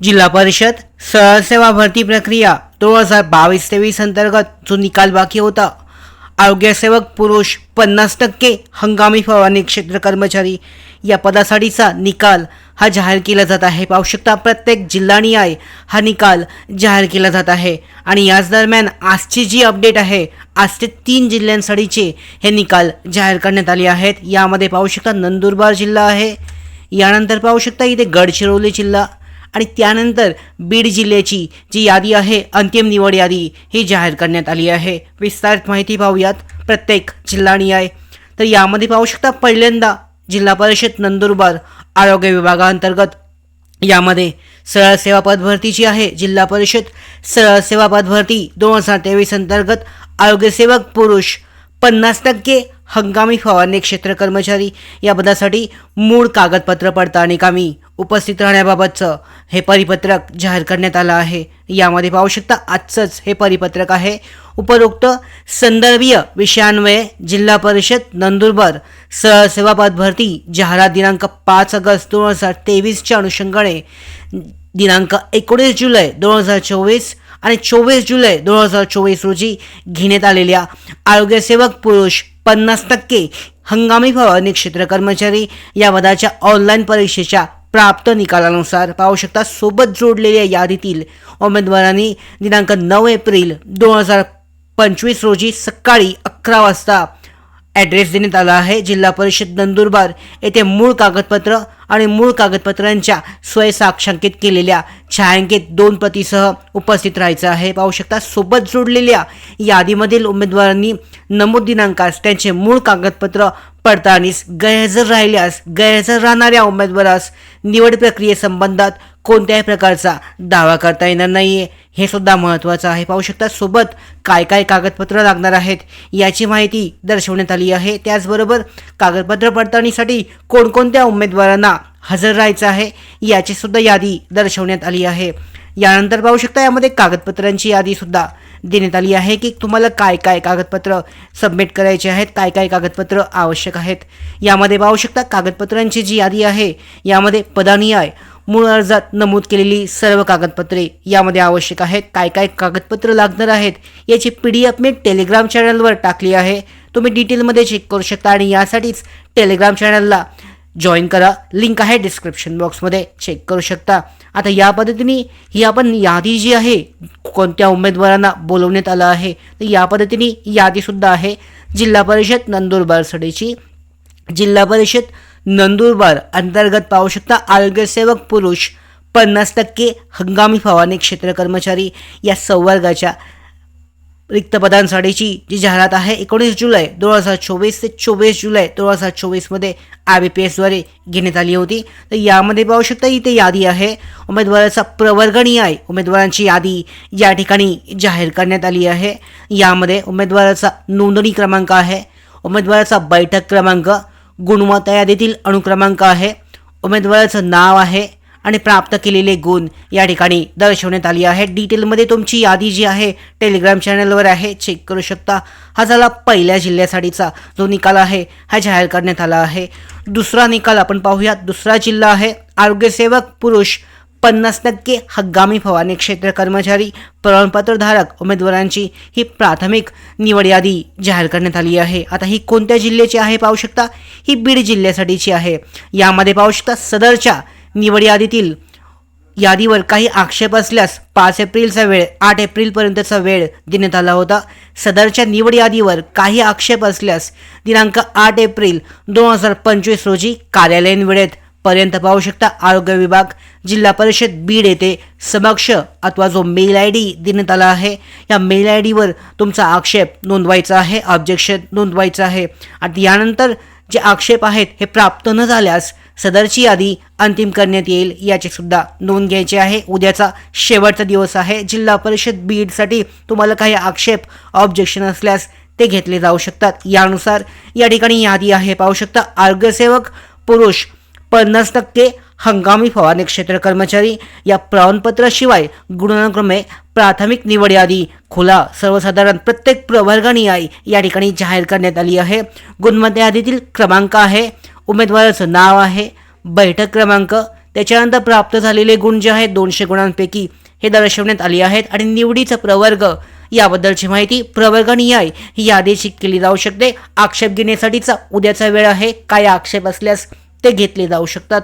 जिल्हा परिषद सरसेवा भरती प्रक्रिया दोन हजार बावीस तेवीस अंतर्गत जो निकाल बाकी होता. आरोग्यसेवक पुरुष पन्नास टक्के हंगामी फवारणी क्षेत्र कर्मचारी या पदासाठीचा निकाल हा जाहीर केला जात आहे. पाहू शकता प्रत्येक जिल्हानिहाय हा निकाल जाहीर केला जात आहे. आणि याच दरम्यान आजची जी अपडेट आहे आजचे तीन जिल्ह्यांसाठीचे हे निकाल जाहीर करण्यात आले आहेत. यामध्ये पाहू शकता नंदुरबार जिल्हा आहे. यानंतर पाहू शकता इथे गडचिरोली जिल्हा आणि त्यानंतर बीड जिल्ह्याची जी यादी आहे अंतिम निवड यादी ही जाहीर करण्यात आली आहे. विस्तारित माहिती पाहूयात. प्रत्येक जिल्हानिहाय तर यामध्ये पाहू शकता पहिल्यांदा जिल्हा परिषद नंदुरबार आरोग्य विभागाअंतर्गत यामध्ये सरळ सेवा पदभरती जी आहे जिल्हा परिषद सरळ सेवा पदभरती दोन हजार तेवीस अंतर्गत आरोग्यसेवक पुरुष पन्नास टक्के हंगामी फवारणी क्षेत्र कर्मचारी या पदासाठी मूळ कागदपत्र पडताळणी कामी. उपस्थित राहण्याबाबतचं हे परिपत्रक जाहीर करण्यात आलं आहे. यामध्ये पाहू शकता आजचंच हे परिपत्रक आहे. उपरोक्त संदर्भीय विषयान्वये जिल्हा परिषद नंदुरबार सहसेवा भरती जाहिरात दिनांक पाच ऑगस्ट दोन हजार तेवीसच्या अनुषंगाने दिनांक एकोणीस जुलै दोन हजार चोवीस आणि चोवीस जुलै दोन हजार चोवीस रोजी घेण्यात आलेल्या आरोग्यसेवक पुरुष पन्नास टक्के हंगामी फवारणी क्षेत्र कर्मचारी या पदाच्या ऑनलाईन परीक्षेच्या प्राप्त निकालानुसार पाहू शकता सोबत जोडलेल्या यादीतील उमेदवारांनी दिनांक नऊ एप्रिल दोन हजार पंचवीस रोजी सकाळी अकरा वाजता ॲड्रेस देण्यात आला आहे. जिल्हा परिषद नंदुरबार येथे मूळ कागदपत्र आणि मूळ कागदपत्रांच्या स्वयंसाक्षांकित केलेल्या छायांकित दोन प्रतीसह उपस्थित राहायचं आहे. पाहू शकता सोबत जोडलेल्या यादीमधील उमेदवारांनी नमूद दिनांकास त्यांचे मूळ कागदपत्र पडताळणीस गैरहजर राहिल्यास गैरहजर राहणाऱ्या उमेदवारास निवड प्रक्रियेसंबंधात कोणत्याही प्रकारचा दावा करता येणार नाही हे सुद्धा महत्त्वाचं आहे. पाहू शकता सोबत काय काय कागदपत्र लागणार आहेत याची माहिती दर्शवण्यात आली आहे. त्याचबरोबर कागदपत्र पडताळणीसाठी कोणकोणत्या उमेदवारांना हजर राहायचं आहे याची सुद्धा यादी दर्शवण्यात आली आहे. यानंतर पाहू शकता यामध्ये कागदपत्रांची यादीसुद्धा देण्यात आली आहे की तुम्हाला काय काय कागदपत्र सबमिट करायचे आहेत काय काय कागदपत्र आवश्यक आहेत. यामध्ये पाहू शकता कागदपत्रांची जी यादी आहे यामध्ये पदानियाय मूळ अर्जात नमूद केलेली सर्व कागदपत्रे यामध्ये आवश्यक आहेत. काय काय कागदपत्र लागणार आहेत याची पी डी एफ मी टेलिग्राम चॅनलवर टाकली आहे. तुम्ही डिटेलमध्ये चेक करू शकता आणि यासाठीच टेलिग्राम चॅनलला जॉईन करा. लिंक आहे डिस्क्रिप्शन बॉक्समध्ये चेक करू शकता. आता या पद्धतीने ही आपण यादी जी आहे कोणत्या उमेदवारांना बोलवण्यात आलं आहे तर या पद्धतीने यादीसुद्धा आहे. जिल्हा परिषद नंदुरबारसाठीची जिल्हा परिषद नंदुरबार अंतर्गत पाहू शकता आरोग्यसेवक पुरुष पन्नास टक्के हंगामी फवारणी क्षेत्र कर्मचारी या संवर्गाच्या रिक्त पदांसाठीची जी जाहिरात आहे एकोणीस जुलै दोन हजार चोवीस ते चोवीस जुलै दोन हजार चोवीसमध्ये आय बी पी एसद्वारे घेण्यात आली होती. तर यामध्ये पाहू शकता इथे यादी आहे. उमेदवाराचा प्रवर्गणी आहे. उमेदवारांची यादी या ठिकाणी जाहीर करण्यात आली आहे. यामध्ये उमेदवाराचा नोंदणी क्रमांक आहे. उमेदवाराचा बैठक क्रमांक गुणवत्ता यादीतील अनुक्रमांक आहे. उमेदवाराचं नाव आहे. आणि प्राप्त केलेले गुण या ठिकाणी दर्शवण्यात आली आहे डिटेलमध्ये तुमची यादी जी आहे टेलिग्राम चॅनलवर आहे. चेक करू शकता. हा झाला पहिल्या जिल्ह्यासाठीचा जो निकाल आहे हा जाहीर करण्यात आला आहे. दुसरा निकाल आपण पाहूयात. दुसरा जिल्हा आहे आरोग्यसेवक पुरुष पन्नास टक्के हंगामी फवारणी क्षेत्र कर्मचारी प्रमाणपत्रधारक उमेदवारांची ही प्राथमिक निवड यादी जाहीर करण्यात आली आहे. आता ही कोणत्या जिल्ह्याची आहे पाहू शकता? ही बीड जिल्ह्यासाठीची आहे. यामध्ये पाहू शकता सदरच्या निवड यादीतील यादीवर काही आक्षेप असल्यास पाच एप्रिलचा वेळ आठ एप्रिलपर्यंतचा वेळ देण्यात आला होता. सदरच्या निवड यादीवर काही आक्षेप असल्यास दिनांक आठ एप्रिल दोन हजार पंचवीस रोजी कार्यालयीन वेळेत पर्यंत पाहू शकता आरोग्य विभाग जिल्हा परिषद बीड येथे समक्ष अथवा जो मेल आय डी देण्यात आला आहे या मेल आय डीवर तुमचा आक्षेप नोंदवायचा आहे ऑब्जेक्शन नोंदवायचं आहे. आणि यानंतर जे आक्षेप आहेत हे प्राप्त न झाल्यास सदरची यादी अंतिम करण्यात येईल याची सुद्धा नोंद घ्यायची आहे. उद्याचा शेवटचा दिवस आहे. जिल्हा परिषद बीडसाठी तुम्हाला काही आक्षेप ऑब्जेक्शन असल्यास ते घेतले जाऊ शकतात. यानुसार या ठिकाणी यादी आहे. पाहू शकता आरोग्यसेवक पुरुष पन्नास टक्के हंगामी फवारणी क्षेत्र कर्मचारी या प्रमाणपत्राशिवाय गुणानुक्रमे प्राथमिक निवड यादी खुला सर्वसाधारण प्रत्येक प्रवर्गानी या ठिकाणी जाहीर करण्यात आली आहे. गुणवत्ता यादीतील क्रमांक आहे उमेदवाराचं नाव आहे बैठक क्रमांक त्याच्यानंतर प्राप्त झालेले गुण जे आहेत दोनशे गुणांपैकी हे दर्शवण्यात आले आहेत आणि निवडीचा प्रवर्ग याबद्दलची माहिती प्रवर्गनिहाय ही यादीची केली जाऊ शकते. आक्षेप घेण्यासाठीचा उद्याचा वेळ आहे. काय आक्षेप असल्यास ते घेतले जाऊ शकतात.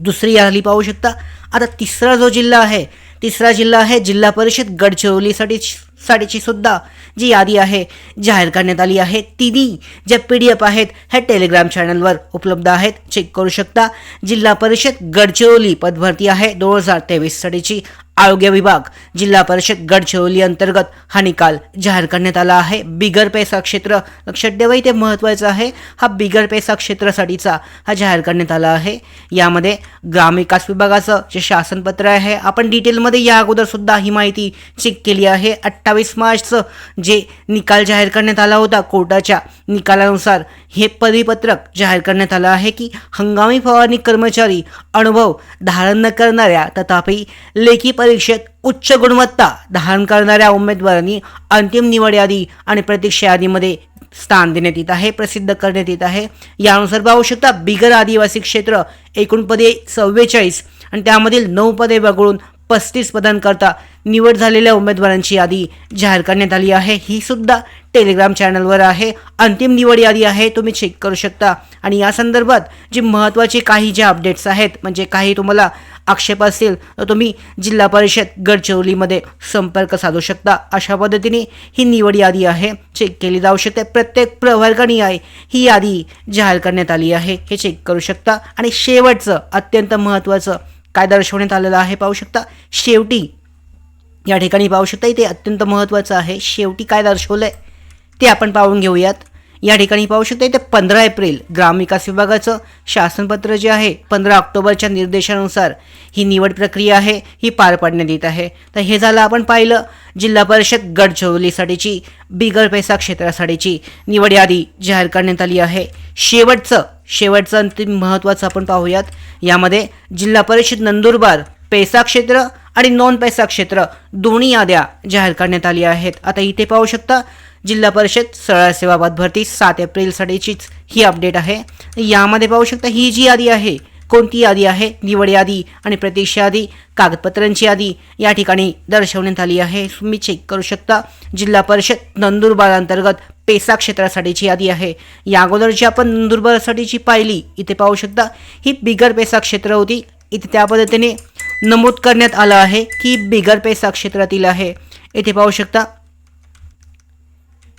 दुसरी यादी पाहू शकता. आता तिसरा जो जिल्हा आहे तिसरा जिल्हा आहे जिल्हा परिषद गडचिरोलीसाठी साठीची सुद्धा जी यादी आहे जाहीर करण्यात आली आहे. तिन्ही ज्या पी डी एफ आहेत हे टेलिग्राम चॅनलवर उपलब्ध आहेत. चेक करू शकता. जिल्हा परिषद गडचिरोली पदभरती आहे दोन हजार तेवीससाठीची आरोग्य विभाग जिल्हा परिषद गडचिरोली अंतर्गत हा निकाल जाहीर करण्यात आला आहे. बिगर पैसा क्षेत्र लक्षात ठेवा इथे महत्त्वाचं आहे. हा बिगर पैसा क्षेत्रासाठीचा हा जाहीर करण्यात आला आहे. यामध्ये ग्रामविकास विभागाचं जे शासनपत्र आहे आपण डिटेलमध्ये या अगोदर सुद्धा ही माहिती चेक केली आहे. अठ्ठावीस मार्चचं जे निकाल जाहीर करण्यात आला होता कोर्टाच्या निकालानुसार हे परिपत्रक जाहीर करण्यात आलं आहे की हंगामी फवारणी कर्मचारी अनुभव धारण न करणाऱ्या तथापि लेखी परीक्षेत उच्च गुणवत्ता धारण करणाऱ्या उमेदवारांनी अंतिम निवड यादी आणि प्रतीक्षा यादीमध्ये स्थान देण्यात येत आहे प्रसिद्ध करण्यात येत आहे. यानुसार पाहू शकता बिगर आदिवासी क्षेत्र एकूण पदे चव्वेचाळीस आणि त्यामधील नऊ पदे वगळून पस्तीस पदांकरता निवड झालेल्या उमेदवारांची यादी जाहीर करण्यात आली आहे. ही सुद्धा टेलिग्राम चॅनलवर आहे. अंतिम निवड यादी आहे. तुम्ही चेक करू शकता. आणि या संदर्भात जी महत्त्वाचे काही जे अपडेट्स आहेत म्हणजे काही तुम्हाला आक्षेप असतील तर तुम्ही जिल्हा परिषद गडचिरोलीमध्ये संपर्क साधू शकता. अशा पद्धतीने ही निवड यादी आहे. चेक केली जाऊ शकते. प्रत्येक प्रवर्गाने आहे. ही यादी जाहीर करण्यात आली आहे. हे चेक करू शकता. आणि शेवटचं अत्यंत महत्त्वाचं काय दर्शवण्यात आलेलं आहे पाहू शकता. शेवटी या ठिकाणी पाहू शकता इथे अत्यंत महत्त्वाचं आहे. शेवटी काय दर्शवलं आहे ते आपण पाहून घेऊयात. या ठिकाणी पाहू शकता इथे पंधरा एप्रिल ग्रामविकास विभागाचं शासनपत्र जे आहे पंधरा ऑक्टोबरच्या निर्देशानुसार ही निवड प्रक्रिया आहे ही पार पाडण्यात येत आहे. तर हे झालं आपण पाहिलं जिल्हा परिषद गडचिरोलीसाठीची बिगर पैसा क्षेत्रासाठीची निवड यादी जाहीर करण्यात आली आहे. शेवटचं शेवटचं अंतिम महत्त्वाचं आपण पाहूयात. यामध्ये जिल्हा परिषद नंदुरबार पैसा क्षेत्र आणि नॉन पैसा क्षेत्र दोन्ही याद्या जाहीर करण्यात आल्या आहेत. आता इथे पाहू शकता जिल्हा परिषद सरळ सेवा पद भरती सात एप्रिलसाठीचीच ही अपडेट आहे. यामध्ये पाहू शकता ही जी यादी आहे कोणती यादी आहे? निवड यादी आणि प्रतीक्षा यादी कागदपत्रांची यादी या ठिकाणी दर्शवण्यात आली आहे. तुम्ही चेक करू शकता जिल्हा परिषद नंदुरबार अंतर्गत पेसा क्षेत्रासाठीची यादी आहे. या अगोदरची आपण नंदुरबारसाठीची पाहिली इथे पाहू शकता ही बिगर पेसा क्षेत्र होती. इथे त्या पद्धतीने नमूद करण्यात आलं आहे की बिगर पैसा क्षेत्रातील आहे. येथे पाहू शकता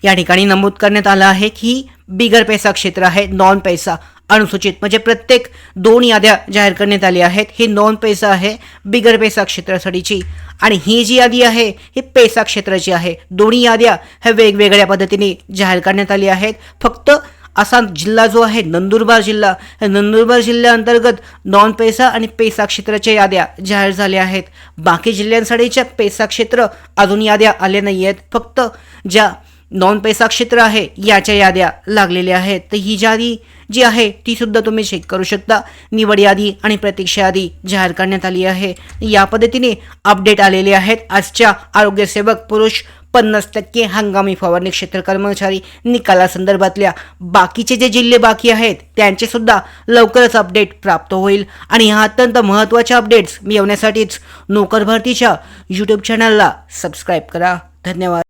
या ठिकाणी नमूद करण्यात आलं आहे की बिगर पैसा क्षेत्र आहे नॉन पैसा. अनुसूचित म्हणजे प्रत्येक दोन याद्या जाहीर करण्यात आल्या आहेत. ही नॉन पैसा आहे बिगर पैसा क्षेत्रासाठीची. आणि ही जी यादी आहे ही पैसा क्षेत्राची आहे. दोन्ही याद्या ह्या वेगवेगळ्या पद्धतीने जाहीर करण्यात आली आहेत. फक्त असा जिल्हा जो आहे नंदुरबार जिल्हा. नंदुरबार जिल्ह्याअंतर्गत नॉन पैसा आणि पैसा क्षेत्राच्या याद्या जाहीर झाल्या आहेत. बाकी जिल्ह्यांसाठीच्या पैसा क्षेत्र अजून याद्या आल्या नाही आहेत फक्त ज्या नॉन पैसा क्षेत्र आहे याच्या याद्या लागलेल्या आहेत. तर ही यादी जी आहे ती सुद्धा तुम्ही चेक करू शकता. निवड यादी आणि प्रतीक्षा यादी जाहीर करण्यात आली आहे. या पद्धतीने अपडेट आलेले आहेत. आजच्या आरोग्यसेवक पुरुष पन्नास टक्के हंगामी फवारणी क्षेत्र कर्मचारी निकालासंदर्भातल्या बाकीचे जे जिल्हे बाकी आहेत त्यांचे सुद्धा लवकरच अपडेट प्राप्त होईल. आणि ह्या अत्यंत महत्त्वाच्या अपडेट्स मिळवण्यासाठीच नोकर भरतीच्या यूट्यूब चॅनलला सबस्क्राईब करा. धन्यवाद.